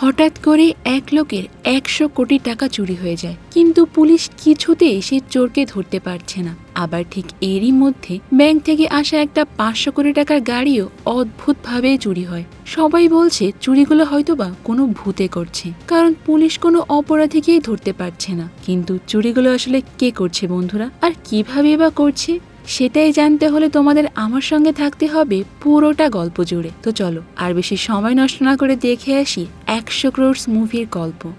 হঠাৎ করে এক লোকের একশো কোটি টাকা চুরি হয়ে যায়। কিন্তু পুলিশ কিছুতেই সে চোরকে ধরতে পারছে না। আবার ঠিক এরই মধ্যে ব্যাংক থেকে আসা একটা পাঁচশো কোটি টাকার গাড়িও অদ্ভুতভাবে চুরি হয়। সবাই বলছে চুরিগুলো হয়তোবা কোনো ভূতে করছে। কারণ পুলিশ কোনো অপরাধীকেই ধরতে পারছে না। কিন্তু চুরিগুলো আসলে কে করছে বন্ধুরা? আর কীভাবে বা করছে? সেটাই জানতে হলে তোমাদের আমার সঙ্গে থাকতে হবে পুরোটা গল্প জুড়ে। তো চলো, আর বেশি সময় নষ্ট না করে দেখে আসি একশো ক্রোর্স মুভির গল্প।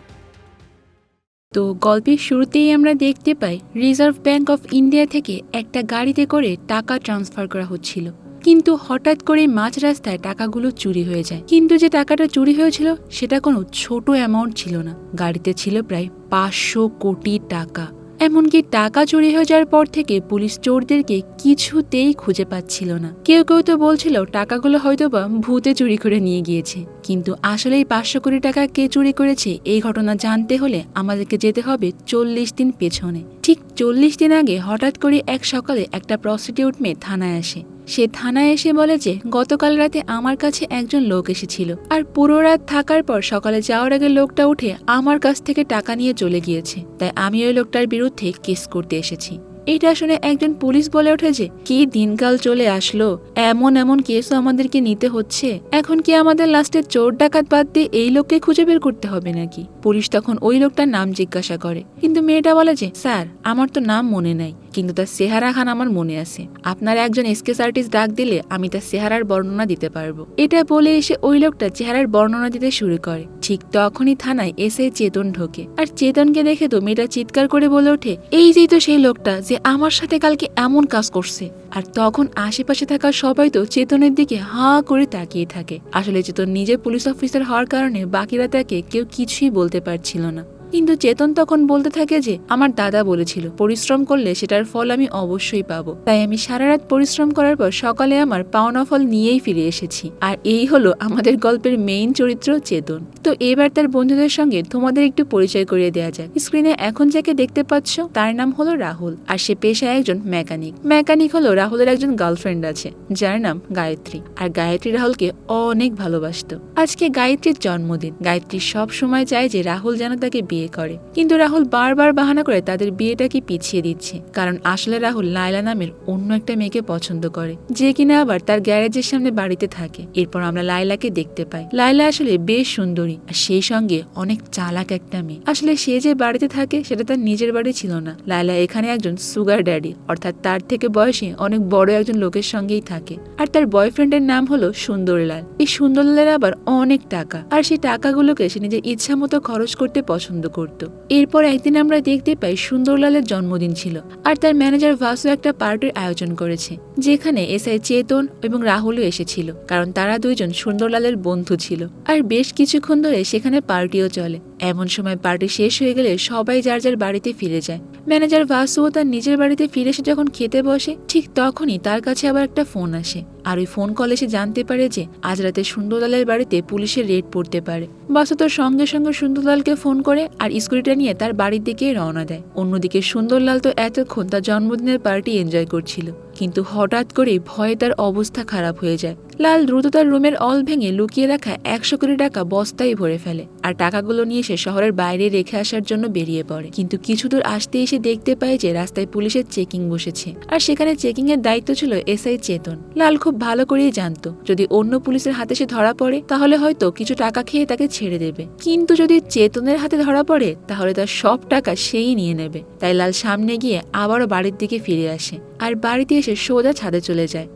তো গল্পের শুরুতেই আমরা দেখতে পাই, রিজার্ভ ব্যাংক অফ ইন্ডিয়া থেকে একটা গাড়িতে করে টাকা ট্রান্সফার করা হচ্ছিল। কিন্তু হঠাৎ করে মাঝ রাস্তায় টাকাগুলো চুরি হয়ে যায়। কিন্তু যে টাকাটা চুরি হয়েছিল, সেটা কোনো ছোট অ্যামাউন্ট ছিল না। গাড়িতে ছিল প্রায় পাঁচশো কোটি টাকা। এমনকি টাকা চুরি হয়ে যাওয়ার পর থেকে পুলিশ চোরদেরকে কিছুতেই খুঁজে পাচ্ছিল না। কেউ কেউ তো বলছিল, টাকাগুলো হয়তোবা ভূতে চুরি করে নিয়ে গিয়েছে। কিন্তু আসলেই পাঁচশো কোটি টাকা কে চুরি করেছে এই ঘটনা জানতে হলে আমাদেরকে যেতে হবে চল্লিশ দিন পেছনে। ঠিক চল্লিশ দিন আগে হঠাৎ করে এক সকালে একটা প্রস্টিটিউট মেয়ে থানায় আসে। সে থানায় এসে বলে যে, গতকাল রাতে আমার কাছে একজন লোক এসেছিল আর পুরো রাত থাকার পর সকালে যাওয়ার আগে লোকটা উঠে আমার কাছ থেকে টাকা নিয়ে চলে গিয়েছে। তাই আমি ওই লোকটার বিরুদ্ধে কেস করতে এসেছি। এটা শুনে একজন পুলিশ বলে ওঠে যে, কি দিনকাল চলে আসলো? এমন এমন কেসও আমাদেরকে নিতে হচ্ছে। এখন কি আমাদের লাস্টে চোর ডাকাত বাদ দিয়ে এই লোককে খুঁজে বের করতে হবে নাকি? পুলিশ তখন ওই লোকটার নাম জিজ্ঞাসা করে। কিন্তু মেয়েটা বলে যে, স্যার, আমার তো নাম মনে নাই। কিন্তু তার চেহারা খান আমার মনে আছে। আপনার একজন এসকেস আর্টিস্ট ডাক দিলে আমি তার চেহারার বর্ণনা দিতে পারব। এটা বলে এসে ওই লোকটা চেহারার বর্ণনা দিতে শুরু করে। ঠিক তখনই থানায় এসে চেতন ঢোকে। আর চেতনকে দেখে তো মেয়েটা চিৎকার করে বলে ওঠে, এই যেই তো সেই লোকটা যে আমার সাথে কালকে এমন কাজ করছে। আর তখন আশেপাশে থাকা সবাই তো চেতনের দিকে হা করে তাকিয়ে থাকে। আসলে চেতন নিজে পুলিশ অফিসার হওয়ার কারণে বাকিরা তাকে কেউ কিছুই বলতে পারছিল না। কিন্তু চেতন তখন বলতে থাকে যে, আমার দাদা বলেছিল, পরিশ্রম করলে সেটার ফল আমি অবশ্যই পাবো। তাই আমি সারা রাত পরিশ্রম করার পর সকালে আমার পাওনা ফল নিয়েই ফিরে এসেছি। আর এই হলো আমাদের গল্পের মেইন চরিত্র চেতন। তো এবার তার বন্ধুদের সঙ্গে তোমাদের একটু পরিচয় করিয়ে দেওয়া যায় স্ক্রিনে এখন যাকে দেখতে পাচ্ছ, তার নাম হলো রাহুল, আর সে পেশায় একজন মেকানিক মেকানিক হলো রাহুলের একজন গার্লফ্রেন্ড আছে, যার নাম গায়ত্রী। আর গায়ত্রী রাহুলকে অনেক ভালোবাসতো। আজকে গায়ত্রীর জন্মদিন। গায়ত্রী সব সময় চায় যে রাহুল যেন তাকে বিয়ে করে। কিন্তু রাহুল বারবার বাহানা করে তাদের বিয়েটাকে পিছিয়ে দিচ্ছে, কারণ আসলে রাহুল লায়লা নামের অন্য একটা মেয়েকে পছন্দ করে, যে কিনা আবার তার গ্যারেজের সামনে বাড়িতে থাকে। এরপর আমরা লায়লাকে দেখতে পাই। লায়লা আসলে বেশ সুন্দরী, আর সেই সঙ্গে অনেক চালাক একটা মেয়ে। আসলে সে যে বাড়িতে থাকে, সেটা তার নিজের বাড়ি ছিল না। লায়লা এখানে একজন সুগার ড্যাডি অর্থাৎ তার থেকে বয়সে অনেক বড় একজন লোকের সঙ্গেই থাকে। আর তার বয়ফ্রেন্ডের নাম হলো সুন্দরলাল। এই সুন্দরলালের আবার অনেক টাকা, আর সেই টাকাগুলোকে সে নিজের ইচ্ছা মতো খরচ করতে পছন্দ করত। এরপর একদিন আমরা দেখতে পাই সুন্দরলালের জন্মদিন ছিল আর তার ম্যানেজার ভাসু একটা পার্টির আয়োজন করেছে, যেখানে এস আই চেতন এবং রাহুলও এসেছিল, কারণ তারা দুইজন সুন্দরলালের বন্ধু ছিল। আর বেশ কিছুক্ষণ ধরে সেখানে পার্টিও চলে। এমন সময় পার্টি শেষ হয়ে গেলে সবাই যার যার বাড়িতে ফিরে যায়। ম্যানেজার ভাসুও তার নিজের বাড়িতে ফিরে এসে যখন খেতে বসে, ঠিক তখনই তার কাছে আবার একটা ফোন আসে। আর ওই ফোন কলে সে জানতে পারে যে, আজ রাতে সুন্দরলালের বাড়িতে পুলিশের রেড পড়তে পারে। বাসু তোর সঙ্গে সঙ্গে সুন্দরলালকে ফোন করে আর স্কুটিটা নিয়ে তার বাড়ির দিকে রওনা দেয়। অন্যদিকে সুন্দরলাল তো এতক্ষণ তার জন্মদিনের পার্টি এনজয় করছিল। কিন্তু হঠাৎ করে ভয়ে তার অবস্থা খারাপ হয়ে যায়। লাল দ্রুত তার রুমের অল ভেঙে লুকিয়ে রাখা একশো কোটি টাকা বস্তায় ভরে ফেলে আর টাকাগুলো নিয়ে সে শহরের বাইরে রেখে আসার জন্য বেরিয়ে পড়ে। কিন্তু কিছু দূর আসতে এসে দেখতে পায় যে রাস্তায় পুলিশের চেকিং বসেছে আর সেখানে চেকিং এর দায়িত্ব ছিল এসআই চেতন। লাল খুব ভালো করেই জানতো, যদি অন্য পুলিশের হাতে সে ধরা পড়ে, তাহলে হয়তো কিছু টাকা খেয়ে তাকে ছেড়ে দেবে। কিন্তু যদি চেতনের হাতে ধরা পড়ে, তাহলে তার সব টাকা সেই নিয়ে নেবে। তাই লাল সামনে গিয়ে আবারও বাড়ির দিকে ফিরে আসে। আর বাড়িতে এসে সোজা ছাদে চলে যায়।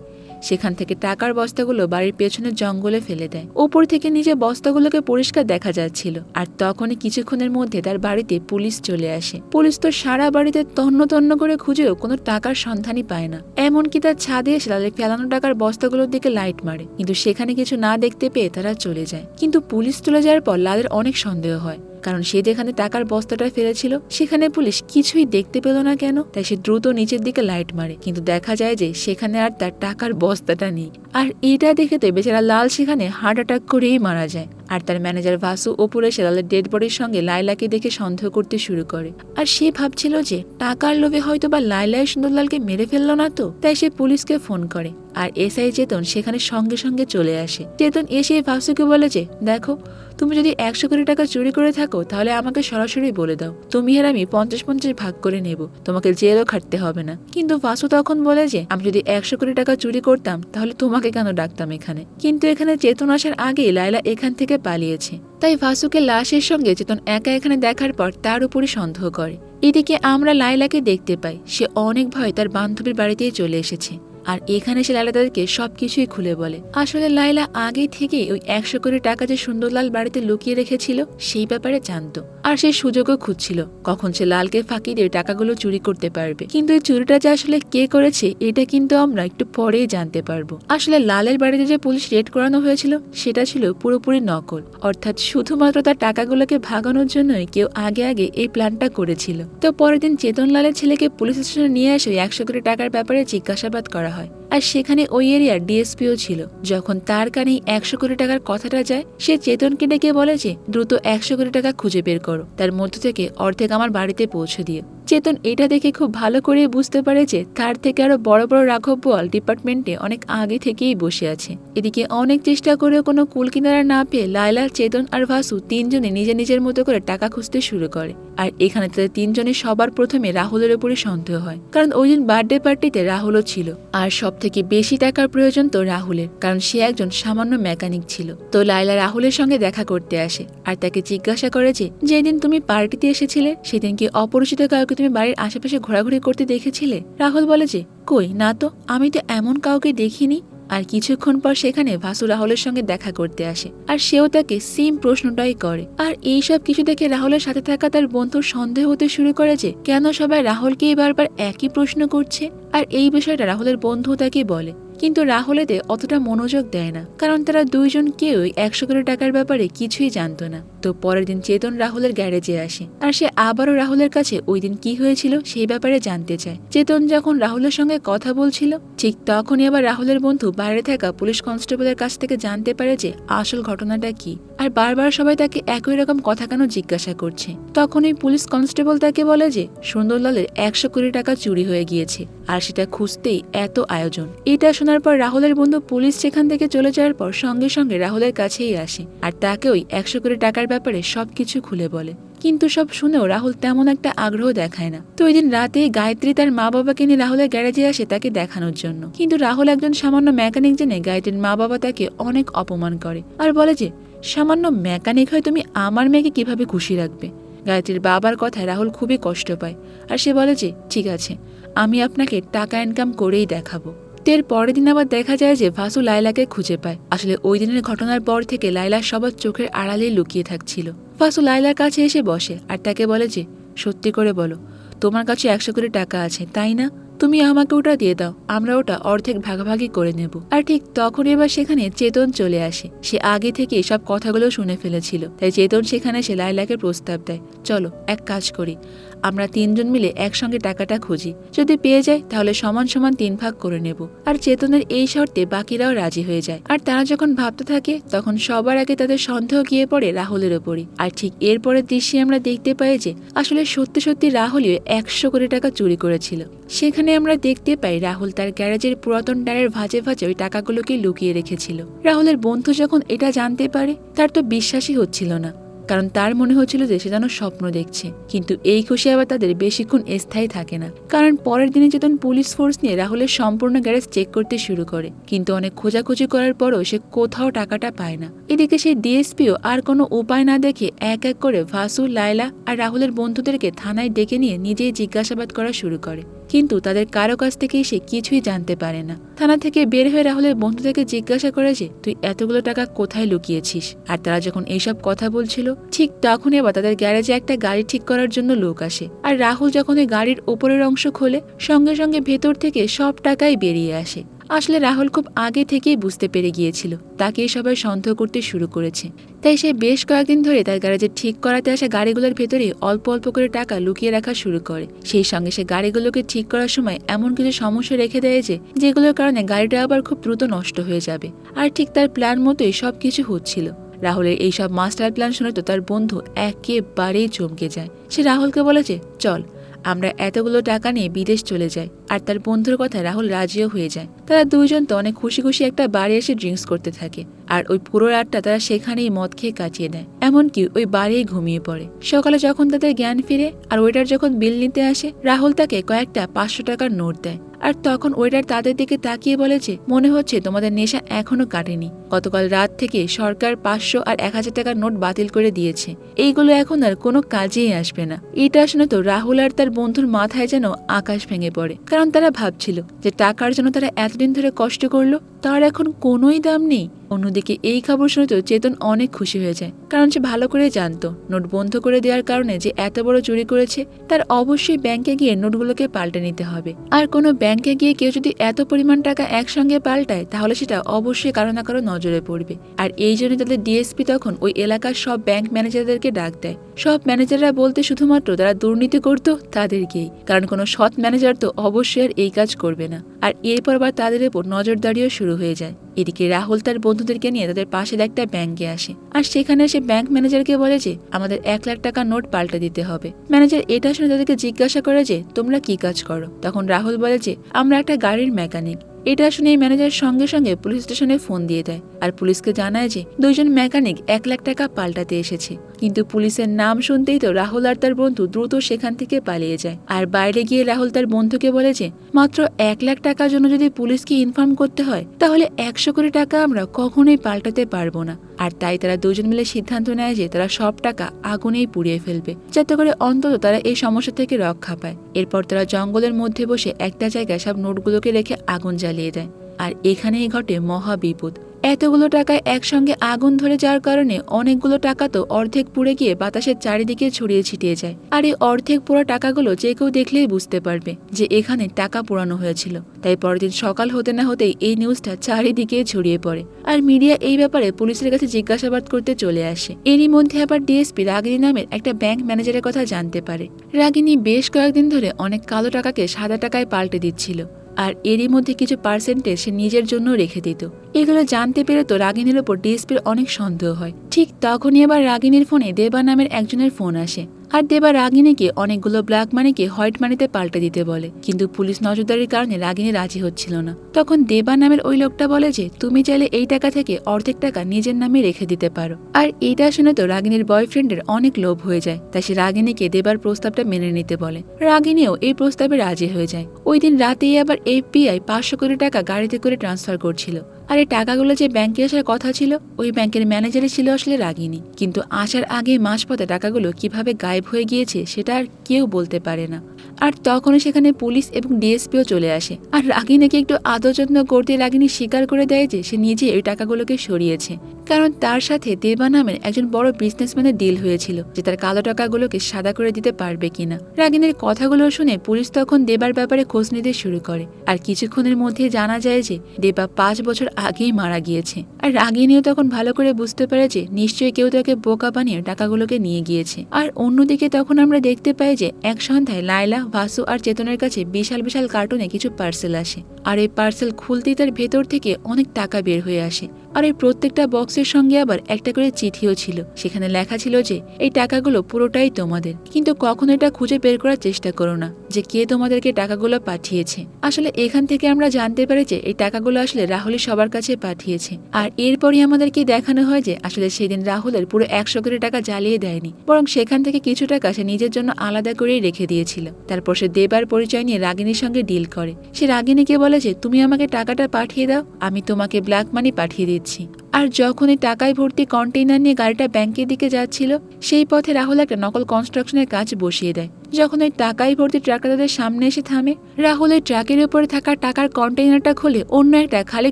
সেখান থেকে টাকার বস্তাগুলো বাড়ির পেছনের জঙ্গলে ফেলে দেয়। ওপর থেকে নিজে বস্তাগুলোকে পরিষ্কার দেখা যাচ্ছিল। আর তখনই কিছুক্ষণের মধ্যে তার বাড়িতে পুলিশ চলে আসে। পুলিশ তো সারা বাড়িতে তন্ন তন্ন করে খুঁজেও কোনো টাকার সন্ধানই পায় না। এমনকি তার ছাদে এসে তাদের ফেলানো টাকার বস্তাগুলোর দিকে লাইট মারে। কিন্তু সেখানে কিছু না দেখতে পেয়ে তারা চলে যায়। কিন্তু পুলিশ চলে যাওয়ার পর লালের অনেক সন্দেহ হয়। কারণ সে যেখানে টাকার বস্তাটা ফেলেছিল, সেখানে পুলিশ কিছুই দেখতে পেল না কেন? তাই সে দ্রুত নিচের দিকে লাইট মারে। কিন্তু দেখা যায় যে সেখানে আর তার টাকার বস্তাটা নেই। আর এটা দেখে তো বেচারা লাল সেখানে হার্ট অ্যাটাক করেই মারা যায়। আর তার ম্যানেজার ভাসু ওপরে সে লালের ডেড বডির সঙ্গে লাইলাকে দেখে সন্দেহ করতে শুরু করে। আর সে ভাবছিল যে টাকার লোভে হয়তো বা লাইলাই সুন্দরলালকে মেরে ফেলল না তো? তাই সে পুলিশকে ফোন করে। আর এসআই চেতন সেখানে সঙ্গে সঙ্গে চলে আসে। চেতন এসে ভাসুকে বলে যে, দেখো, তুমি যদি একশো কোটি টাকা চুরি করে থাকো, তাহলে আমাকে সরাসরি বলে দাও। তুমি আর আমি পঞ্চাশ পঞ্চাশ ভাগ করে নেব। তোমাকে জেলও খাটতে হবে না। কিন্তু ভাসু তখন বলে যে, আমি যদি একশো কোটি টাকা চুরি করতাম, তাহলে তোমাকে কেন ডাকতাম এখানে? কিন্তু এখানে চেতন আসার আগেই লায়লা এখান থেকে পালিয়েছে। তাই ভাসুকে লাশের সঙ্গে চেতন একা এখানে দেখার পর তার উপরই সন্দেহ করে। এদিকে আমরা লায়লাকে দেখতে পাই। সে অনেক ভয় তার বান্ধবীর বাড়িতেই চলে এসেছে। আর এখানে সে লায়লা তাদেরকে সবকিছুই খুলে বলে। আসলে লাইলা আগে থেকেই ওই একশো কোটি টাকা যে সুন্দরলাল বাড়িতে লুকিয়ে রেখেছিল, সেই ব্যাপারে জানতো। আর সে সুযোগও খুঁজছিল, কখন সে লালকে ফাঁকি দিয়ে টাকাগুলো চুরি করতে পারবে। কিন্তু এই চুরিটা যে আসলে কে করেছে, এটা কিন্তু আমরা একটু পরেই জানতে পারব। আসলে লালের বাড়িতে যে পুলিশ রেড করানো হয়েছিল, সেটা ছিল পুরোপুরি নকল। অর্থাৎ শুধুমাত্র তার টাকাগুলোকে ভাগানোর জন্যই কেউ আগে আগে এই প্ল্যানটা করেছিল। তো পরের দিন চেতন লালের ছেলেকে পুলিশ স্টেশনে নিয়ে এসে একশো কোটি টাকার ব্যাপারে জিজ্ঞাসাবাদ করা আর সেখানে ওই এরিয়ার ডিএসপিও ছিল। যখন তার কানে একশো কোটি টাকার কথাটা যায়, সে চেতনকে ডেকে বলে যে, দ্রুত একশো কোটি টাকা খুঁজে বের করো। তার মধ্য থেকে অর্ধেক আমার বাড়িতে পৌঁছে দিও। চেতন এটা দেখে খুব ভালো করে বুঝতে পারে যে তার থেকে আরও বড় বড় রাঘব বোয়াল ডিপার্টমেন্টে অনেক আগে থেকেই বসে আছে। এদিকে অনেক চেষ্টা করেও কোনো কুল কিনারা না পেয়ে লায়লা, চেতন আর ভাসু তিনজনে নিজে নিজের মতো করে টাকা খুঁজতে শুরু করে। আর এখানে তাদের তিনজনে সবার প্রথমে রাহুলের উপরই সন্দেহ হয়, কারণ ওই দিন বার্থডে পার্টিতে রাহুলও ছিল। আর সব থেকে বেশি টাকার প্রয়োজন তো রাহুলের, কারণ সে একজন সামান্য মেকানিক ছিল। তো লায়লা রাহুলের সঙ্গে দেখা করতে আসে, আর তাকে জিজ্ঞাসা করে যে, যেদিন তুমি পার্টিতে এসেছিলে, সেদিন কি অপরিচিত কাউকে তুমি বাড়ির আশেপাশে ঘোরাঘুরি করতে দেখেছিলে? রাহুল বলে যে, কই, না তো, আমি তো এমন কাউকে দেখিনি। আর কিছুক্ষণ পর সেখানে ভাসু রাহুলের সঙ্গে দেখা করতে আসে, আর সেও তাকে সেম প্রশ্নটাই করে। আর এইসব কিছু দেখে রাহুলের সাথে থাকা তার বন্ধুর সন্দেহ হতে শুরু করে যে, কেন সবাই রাহুলকেই বারবার একই প্রশ্ন করছে? আর এই বিষয়টা রাহুলের বন্ধু তাকে বলে। কিন্তু রাহুল এতে অতটা মনোযোগ দেয় না, কারণ তারা দুইজন কেউই একশো কোটি টাকার ব্যাপারে কিছুই জানতো না। তো পরের দিন চেতন রাহুলের গ্যারেজে আসে, আর সে আবারও রাহুলের কাছে ওই দিন কি হয়েছিল সেই ব্যাপারে জানতে চায়। চেতন যখন রাহুলের সঙ্গে কথা বলছিল, ঠিক তখনই আবার রাহুলের বন্ধু বাইরে থাকা পুলিশ কনস্টেবলের কাছ থেকে জানতে পারে যে আসল ঘটনাটা কি, আর বারবার সবাই তাকে একই রকম কথা কেন জিজ্ঞাসা করছে। তখন ওই পুলিশ কনস্টেবল তাকে বলে যে সুন্দরলালের একশো কোটি টাকা চুরি হয়ে গিয়েছে, আর সেটা খুঁজতেই এত আয়োজন। এটা শোনার পর রাহুলের বন্ধু পুলিশ সেখান থেকে চলে যাওয়ার পর সঙ্গে সঙ্গে রাহুলের কাছেই আসে আর তাকে ওই একশো কোটি টাকার ব্যাপারে সবকিছু খুলে বলে। কিন্তু সব শুনেও রাহুল তেমন একটা আগ্রহ দেখায় না। তো ওই দিন রাতে গায়ত্রী তার মা বাবাকে নিয়ে রাহুলের গ্যারেজে আসে তাকে দেখানোর জন্য। কিন্তু রাহুল একজন সামান্য মেকানিক জেনে গায়ত্রীর মা বাবা তাকে অনেক অপমান করে আর বলে যে, সামান্য মেকানিক হয়ে তুমি আমার মেয়েকে কীভাবে খুশি রাখবে? গায়ত্রীর বাবার কথায় রাহুল খুবই কষ্ট পায় আর সে বলে যে, ঠিক আছে, আমি আপনাকে টাকা ইনকাম করেই দেখাবো। এর পরের দিন আবার দেখা যায় যে ভাসু লাইলাকে খুঁজে পায়। আসলে ওই দিনের ঘটনার পর থেকে লাইলা সবার চোখের আড়ালে লুকিয়ে থাকছিল। ভাসু লাইলার কাছে এসে বসে আর তাকে বলে যে, সত্যি করে বলো, তোমার কাছে একশো কোটি টাকা আছে, তাই না? তুমি আমাকে ওটা দিয়ে দাও, আমরা ওটা অর্ধেক ভাগাভাগি করে নেব। আর ঠিক তখন এবার সেখানে চেতন চলে আসে। সে আগে থেকে সব কথাগুলো শুনে ফেলেছিল। তাই চেতন সেখানে সে লাইলাকে প্রস্তাব দেয়, চলো, এক কাজ করি। আমরা তিনজন মিলে একসঙ্গে টাকাটা খুঁজি। যদি পেয়ে যাই, তাহলে সমান সমান তিন ভাগ করে নেব। আর চেতনের এই শর্তে বাকিরাও রাজি হয়ে যায়। আর তারা যখন ভাবতে থাকে, তখন সবার আগে তাদের সন্দেহ গিয়ে পড়ে রাহুলের ওপরই। আর ঠিক এরপরের দৃশ্যে আমরা দেখতে পাই যে, আসলে সত্যি সত্যি রাহুলই একশো কোটি টাকা চুরি করেছিল। সেখানে আমরা দেখতে পাই রাহুল তার গ্যারেজের পুরাতন টায়ারের ভাজে ভাজে ওই টাকাগুলোকে লুকিয়ে রেখেছিল। রাহুলের বন্ধু যখন এটা জানতে পারে, তার তো বিশ্বাসই হচ্ছিল না। কারণ তার মনে হচ্ছিল যে সে যেন স্বপ্ন দেখছে। কিন্তু এই খুশি আবার তাদের বেশিক্ষণ স্থায়ী থাকে না। কারণ পরের দিনে যখন পুলিশ ফোর্স নিয়ে রাহুলের সম্পূর্ণ গ্যারেজ চেক করতে শুরু করে, কিন্তু অনেক খোঁজাখুঁজি করার পরও সে কোথাও টাকাটা পায় না। এদিকে সেই ডিএসপিও আর কোনো উপায় না দেখে এক এক করে ভাসু লায়লা আর রাহুলের বন্ধুদেরকে থানায় ডেকে নিয়ে নিজেই জিজ্ঞাসাবাদ করা শুরু করে। কিন্তু তাদের কারও কাছ থেকে সে কিছুই জানতে পারে না। থানা থেকে বের হয়ে রাহুলের বন্ধুদেরকে জিজ্ঞাসা করে যে, তুই এতগুলো টাকা কোথায় লুকিয়েছিস? আর তারা যখন এইসব কথা বলছিল, ঠিক তখনই আবার তাদের গ্যারেজে একটা গাড়ি ঠিক করার জন্য লোক আসে। আর রাহুল যখন ওই গাড়ির ওপরের অংশ খোলে, সঙ্গে সঙ্গে ভেতর থেকে সব টাকাই বেরিয়ে আসে। আসলে রাহুল খুব আগে থেকেই বুঝতে পেরে গিয়েছিল তাকে সবাই সন্দেহ করতে শুরু করেছে। তাই সে বেশ কয়েকদিন ধরে তার গ্যারেজে ঠিক করাতে আসা গাড়িগুলোর ভেতরে অল্প অল্প করে টাকা লুকিয়ে রাখা শুরু করে। সেই সঙ্গে সে গাড়িগুলোকে ঠিক করার সময় এমন কিছু সমস্যা রেখে দেয় যে, যেগুলোর কারণে গাড়িটা আবার খুব দ্রুত নষ্ট হয়ে যাবে। আর ঠিক তার প্ল্যান মতোই সব কিছু হচ্ছিল। রাহুলের এই সব মাস্টার প্ল্যান শুনে তো তার বন্ধু একেবারেই চমকে যায়। সে রাহুলকে বলেছে চল, আমরা এতগুলো টাকা নিয়ে বিদেশ চলে যাই। আর তার বন্ধুর কথা রাহুল রাজিও হয়ে যায়। তারা দুইজন তো অনেক খুশি খুশি একটা বাড়ি এসে ড্রিঙ্কস করতে থাকে। আর ওই পুরো রাতটা তারা সেখানেই মদ খেয়ে কাটিয়ে দেয়। এমনকি ওই বাড়িই ঘুমিয়ে পড়ে। সকালে যখন তাদের জ্ঞান ফিরে আর ওয়েটার যখন বিল নিতে আসে, রাহুল তাকে কয়েকটা পাঁচশো টাকার নোট দেয়। আর তখন ওয়েটার তাদের দিকে তাকিয়ে বলেছে মনে হচ্ছে তোমাদের নেশা এখনও কাটেনি। গতকাল রাত থেকে সরকার পাঁচশো আর এক হাজার টাকার নোট বাতিল করে দিয়েছে। এইগুলো এখন আর কোনো কাজেই আসবে না। এটা শুনে তো রাহুল আর তার বন্ধুর মাথায় যেন আকাশ ভেঙে পড়ে। কারণ তারা ভাবছিল যে টাকার জন্য তারা এতদিন ধরে কষ্ট করল তার এখন কোনোই দাম নেই। অন্যদিকে এই খবর শুনে তো চেতন অনেক খুশি হয়ে যায় কারণ সে ভালো করে জানতো। নোট বন্ধ করে দেওয়ার কারণে যে এত বড় চুরি করেছে, তার অবশ্যই ব্যাংকে গিয়ে নোটগুলোকে পাল্টে নিতে হবে। আর কোনো ব্যাংকে গিয়ে কেউ যদি এত পরিমাণ টাকা একসঙ্গে পাল্টায়, তাহলে সেটা অবশ্যই কারও না কারও নজরে পড়বে। আর এই জন্য তাদের ডিএসপি তখন ওই এলাকার সব ব্যাংক ম্যানেজারদেরকে ডাক দেয়। সব ম্যানেজাররা বলতে শুধুমাত্র তারা দুর্নীতি করত তাদেরকেই, কারণ কোনো সৎ ম্যানেজার তো অবশ্যই আর এই কাজ করবে না। আর এরপর আবার তাদের উপর নজরদারিও শুরু হয়ে যায়। এদিকে রাহুল তার বন্ধুদেরকে নিয়ে তাদের পাশের একটা ব্যাংকে আসে। আর সেখানে এসে ব্যাংক ম্যানেজারকে বলে যে, আমাদের এক লাখ টাকা নোট পাল্টে দিতে হবে। ম্যানেজার এটা শুনে তাদেরকে জিজ্ঞাসা করে যে, তোমরা কি কাজ করো? তখন রাহুল বলে যে, আমরা একটা গাড়ির মেকানিক। এটা শুনে ম্যানেজার সঙ্গে সঙ্গে পুলিশ স্টেশনে ফোন দিয়ে দেয়। আর পুলিশকে জানায় যে, দুইজন মেকানিক এক লাখ টাকা পাল্টাতে এসেছে। কিন্তু পুলিশের নাম শুনতেই তো রাহুল আর তার বন্ধু দ্রুত সেখান থেকে পালিয়ে যায়। আর বাইরে গিয়ে রাহুল তার বন্ধুকে বলে যে, মাত্র এক লাখ টাকার জন্য যদি পুলিশকে ইনফর্ম করতে হয়, তাহলে একশো কোটি টাকা আমরা কখনোই পাল্টাতে পারব না। আর তাই তারা দুজন মিলে সিদ্ধান্ত নেয় যে তারা সব টাকা আগুনেই পুড়িয়ে ফেলবে। যাতে করে অন্তত তারা এই সমস্যা থেকে রক্ষা পায়। এরপর তারা জঙ্গলের মধ্যে বসে একটা জায়গায় সব নোটগুলোকে রেখে আগুন জ্বালিয়ে দেয়। আর এখানেই ঘটে মহা বিপদ এতগুলো টাকায় একসঙ্গে আগুন ধরে যাওয়ার কারণে অনেকগুলো টাকা তো অর্ধেক পুড়ে গিয়ে বাতাসের চারিদিকে ছড়িয়ে ছিটিয়ে যায়। আর এই অর্ধেক পোড়া টাকাগুলো যে কেউ দেখলেই বুঝতে পারবে যে এখানে টাকা পোড়ানো হয়েছিল। তাই পরের দিন সকাল হতে না হতেই এই নিউজটা চারিদিকে ছড়িয়ে পড়ে। আর মিডিয়া এই ব্যাপারে পুলিশের কাছে জিজ্ঞাসাবাদ করতে চলে আসে। এরই মধ্যে আবার ডিএসপি রাগিনী নামের একটা ব্যাংক ম্যানেজারের কথা জানতে পারে। রাগিনী বেশ কয়েকদিন ধরে অনেক কালো টাকাকে সাদা টাকায় পাল্টে দিচ্ছিল। আর এরই মধ্যে কিছু পার্সেন্টেজ সে নিজের জন্য রেখে দিত। এগুলো জানতে পেরে তো রাগিনীর ওপর ডিএসপির অনেক সন্দেহ হয়। ঠিক তখনই আবার রাগিনীর ফোনে দেবা নামের একজনের ফোন আসে। আর দেবা রাগিনীকে অনেকগুলো ব্ল্যাক মানিকে হোয়াইট মানিতে পাল্টে দিতে বলে। কিন্তু পুলিশ নজরদারির কারণে রাগিনী রাজি হচ্ছিল না। তখন দেবা নামের ওই লোকটা বলে যে, তুমি চাইলে এই টাকা থেকে অর্ধেক টাকা নিজের নামে রেখে দিতে পারো। আর এটা শুনে তো রাগিনীর বয়ফ্রেন্ডের অনেক লোভ হয়ে যায়। তাই সে রাগিনীকে দেবার প্রস্তাবটা মেনে নিতে বলে। রাগিনীও এই প্রস্তাবে রাজি হয়ে যায়। ওই দিন রাতেই আবার এফবিআই পাঁচশো কোটি টাকা গাড়িতে করে ট্রান্সফার করছিল। আর এই টাকাগুলো যে ব্যাংকে আসার কথা ছিল, ওই ব্যাংকের ম্যানেজারে ছিল আসলে রাগিনী। কিন্তু আসার আগে মাঝপথে টাকাগুলো কীভাবে গায়েব হয়ে গিয়েছে, সেটা আর কেউ বলতে পারে না। আর তখনই সেখানে পুলিশ এবং ডিএসপিও চলে আসে। আর রাগিনীকে একটু আদর যত্ন করতে রাগিনী স্বীকার করে দেয় যে, সে নিজে ওই টাকাগুলোকে সরিয়েছে। কারণ তার সাথে দেবা নামের একজন বড় বিজনেসম্যানের ডিল হয়েছিল, যে তার কালো টাকাগুলোকে সাদা করে দিতে পারবে কিনা। রাগিনীর কথাগুলো শুনে পুলিশ তখন দেবার ব্যাপারে খোঁজ নিতে শুরু করে। আর কিছুক্ষণের মধ্যে জানা যায় যে, দেবা পাঁচ বছর আগেই মারা গিয়েছে। আর রাগিনীও তখন ভালো করে বুঝতে পারে যে, নিশ্চয়ই কেউ তাকে বোকা বানিয়ে টাকাগুলোকে নিয়ে গিয়েছে। আর অন্যদিকে তখন আমরা দেখতে পাই যে, এক সন্ধ্যায় লাইলা ভাসু আর চেতনের কাছে বিশাল বিশাল কার্টুনে কিছু পার্সেল আসে। আর এই পার্সেল খুলতেই তার ভেতর থেকে অনেক টাকা বের হয়ে আসে। আর এই প্রত্যেকটা বক্সের সঙ্গে আবার একটা করে চিঠিও ছিল। সেখানে লেখা ছিল যে, এই টাকাগুলো পুরোটাই তোমাদের। কিন্তু কখনো এটা খুঁজে বের করার চেষ্টা করো না যে কে তোমাদেরকে টাকাগুলো পাঠিয়েছে। আসলে এখান থেকে আমরা জানতে পারি যে, এই টাকাগুলো আসলে রাহুলই সবার কাছে পাঠিয়েছে। আর এরপরই আমাদেরকে দেখানো হয় যে, আসলে সেদিন রাহুলের পুরো একশো কোটি টাকা জ্বালিয়ে দেয়নি। বরং সেখান থেকে কিছু টাকা সে নিজের জন্য আলাদা করেই রেখে দিয়েছিল। তারপর সে দেবার পরিচয় নিয়ে রাগিনীর সঙ্গে ডিল করে। সে রাগিনীকে বলে যে, তুমি আমাকে টাকাটা পাঠিয়ে দাও, আমি তোমাকে ব্ল্যাক মানি পাঠিয়ে দিচ্ছি। আর যখন এই টাকায় ভর্তি কন্টেইনার নিয়ে গাড়িটা ব্যাংকের দিকে যাচ্ছিল, সেই পথে রাহুল একটা নকল কনস্ট্রাকশনের কাজ বসিয়ে দেয়। যখন ওই টাকায় ভর্তি ট্রাকটা তাদের সামনে এসে থামে, রাহুল ওই ট্রাকের উপরে থাকা টাকার কন্টেইনারটা খুলে অন্য একটা খালি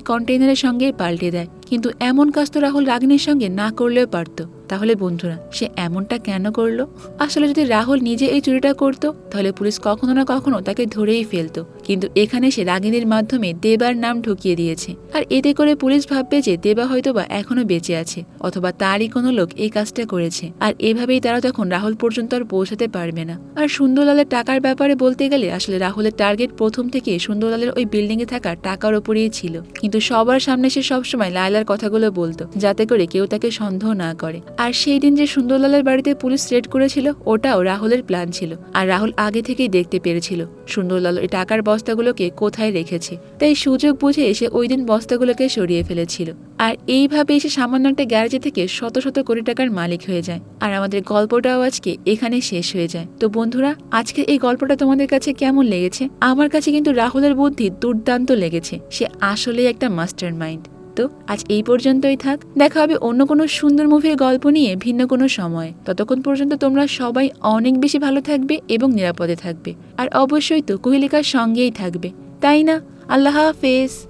কন্টেইনারের সঙ্গে পাল্টে দেয়। কিন্তু এমন কাজ তো রাহুল রাগিনীর সঙ্গে না করলেও পারতো। তাহলে বন্ধুরা, সে এমনটা কেন করল? আসলে যদি রাহুল নিজে এই চুরিটা করতো, তাহলে পুলিশ কখনো না কখনো তাকে ধরেই ফেলতো। কিন্তু এখানে সে রাগিনীর মাধ্যমে দেবার নাম ঢুকিয়ে দিয়েছে। আর এতে করে পুলিশ ভাববে যে দেবা হয়তোবা এখনও বেঁচে আছে, অথবা তারই কোনো লোক এই কাজটা করেছে। আর এভাবেই তারা তখন রাহুল পর্যন্ত আর পৌঁছাতে পারবে না। আর সুন্দরলালের টাকার ব্যাপারে বলতে গেলে, আসলে রাহুলের টার্গেট প্রথম থেকে সুন্দরলালের ওই বিল্ডিং এ থাকা টাকার ওপরেই ছিল। কিন্তু সবার সামনে সে সবসময় লায়লার কথাগুলো বলতো, যাতে করে কেউ তাকে সন্দেহ না করে। আর সেই দিন যে সুন্দরলালের বাড়িতে পুলিশ রেড করেছিল, ওটাও রাহুলের প্ল্যান ছিল। আর রাহুল আগে থেকেই দেখতে পেরেছিল, সুন্দরলাল ওই টাকার বস্তাগুলোকে কোথায় রেখেছে। তাই সুযোগ বুঝে এসে ওই দিন বস্তাগুলোকে সরিয়ে ফেলেছিল। আর এইভাবে এসে সামান্য একটা গ্যারেজে থেকে শত শত কোটি টাকার মালিক হয়ে যায়। আর আমাদের গল্পটাও আজকে এখানে শেষ হয়ে যায়। তো বন্ধুরা, আজকে এই গল্পটা তোমাদের কাছে কেমন লেগেছে? আমার কাছে কিন্তু রাহুলের বুদ্ধি দুর্দান্ত লেগেছে। সে আসলেই একটা মাস্টার মাইন্ড তো আজ এই পর্যন্তই থাক। দেখা হবে অন্য কোনো সুন্দর মুভির গল্প নিয়ে ভিন্ন কোনো সময়। ততক্ষণ পর্যন্ত তোমরা সবাই অনেক বেশি ভালো থাকবে এবং নিরাপদে থাকবে। আর অবশ্যই তো কোহেলিকার সঙ্গেই থাকবে। তাই না? আল্লাহ হাফেজ।